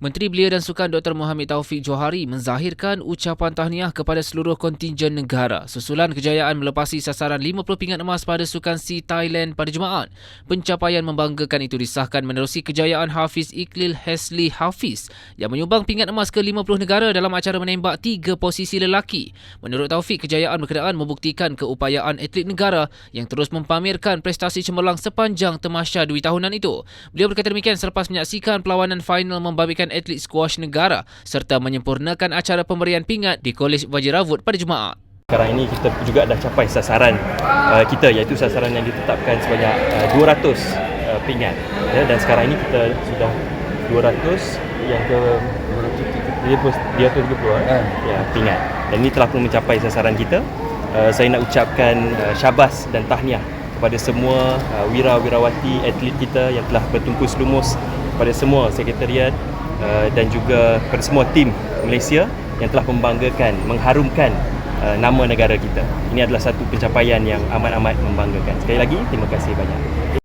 Menteri Belia dan Sukan Dr. Mohamed Taufik Johari menzahirkan ucapan tahniah kepada seluruh kontingen negara susulan kejayaan melepasi sasaran 50 pingat emas pada Sukan Sea Thailand pada Jumaat. Pencapaian membanggakan itu disahkan menerusi kejayaan Hafiz Iqlil Hasli Hafiz yang menyumbang pingat emas ke 50 negara dalam acara menembak tiga posisi lelaki. Menurut Taufik, kejayaan berkenaan membuktikan keupayaan atlet negara yang terus mempamerkan prestasi cemerlang sepanjang temasya dua tahunan itu. Beliau berkata demikian selepas menyaksikan perlawanan final atlet squash negara serta menyempurnakan acara pemberian pingat di Kolej Vajiravut pada Jumaat. Sekarang ini kita juga dah capai sasaran uh, kita iaitu sasaran yang ditetapkan sebanyak uh, 200 uh, pingat. Ya, dan sekarang ini kita sudah 200 yang ke 230 uh. ya, pingat. Dan ini telah pun mencapai sasaran kita. Uh, saya nak ucapkan uh, syabas dan tahniah kepada semua uh, wira-wirawati atlet kita yang telah bertumpus lumus pada semua sekretariat Uh, dan juga kepada semua tim Malaysia yang telah membanggakan, mengharumkan uh, nama negara kita. Ini adalah satu pencapaian yang amat-amat membanggakan. Sekali lagi, terima kasih banyak.